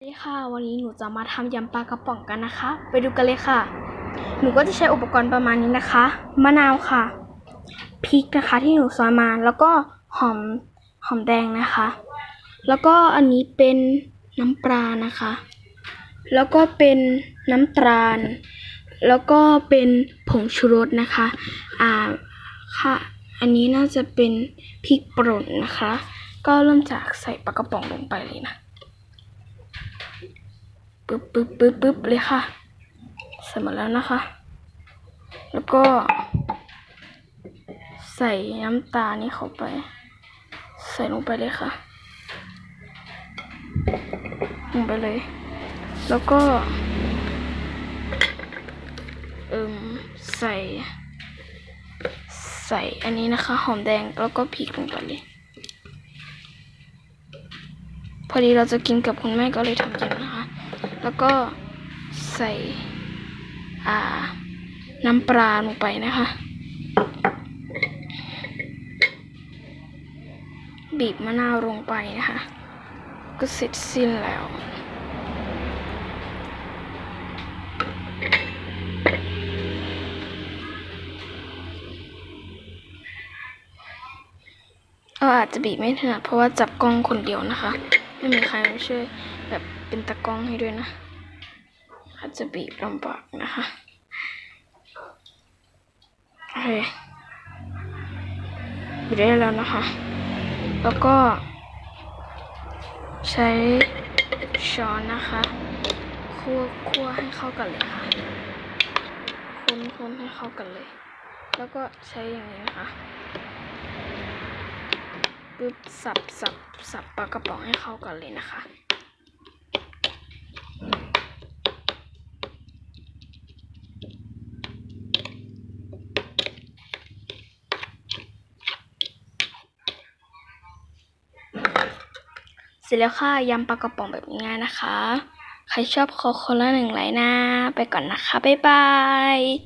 สวัสดีค่ะ วันนี้หนูจะมาทำยำปลากระป๋องกันนะคะ ไปดูกันเลยค่ะ หนูก็จะใช้อุปกรณ์ประมาณนี้นะคะ มะนาวค่ะ พริกนะคะที่หนูซอยมา แล้วก็หอมหอมแดงนะคะ แล้วก็อันนี้เป็นน้ำปลานะคะ แล้วก็เป็นน้ำตาล แล้วก็เป็นผงชูรสนะคะ อ่า ค่ะ อันนี้น่าจะเป็นพริกป่นนะคะ ก็เริ่มจากใส่ปลากระป๋องลงไปเลยนะ ปึ๊บปึ๊บปึ๊บปึ๊บเลยค่ะใส่หมดแล้วนะคะ แล้วก็ ใส่น้ำตาลนี่เข้าไป ใส่ลงไปเลยค่ะลงไปเลย แล้วก็ เอิมใส่ ใส่อันนี้นะคะ หอมแดงแล้วก็พริกลงไปเลย พอดีเราจะกินกับคุณแม่ก็เลยทำเยอะนะคะ แล้วก็ใส่น้ำปลาลงไปนะคะ บีบมะนาวลงไปนะคะ ก็เสร็จสิ้นแล้วเอออาจจะบีบไม่ถนัดเพราะว่าจับกล้องคนเดียวนะคะ ไม่มีใครมาช่วยแบบเป็นตากล้องให้ด้วยนะ จจะบีบลำบากนะคะโอเคบีบได้แล้วนะคะ แล้วก็ ใช้ช้อนนะคะคั่วคั่วให้เข้ากันเลยค่ะคนคนให้เข้ากันเลย แล้วก็ใช้อย่างนี้นะคะปึ๊บสับสับสับปลากระป๋องให้เข้ากันเลยนะคะ เสร็จแล้วค่ะยำปลากระป๋องแบบง่ายนะคะ ใครชอบขอคนละหนึ่งไลน์นะ ไปก่อนนะคะ บ๊ายบาย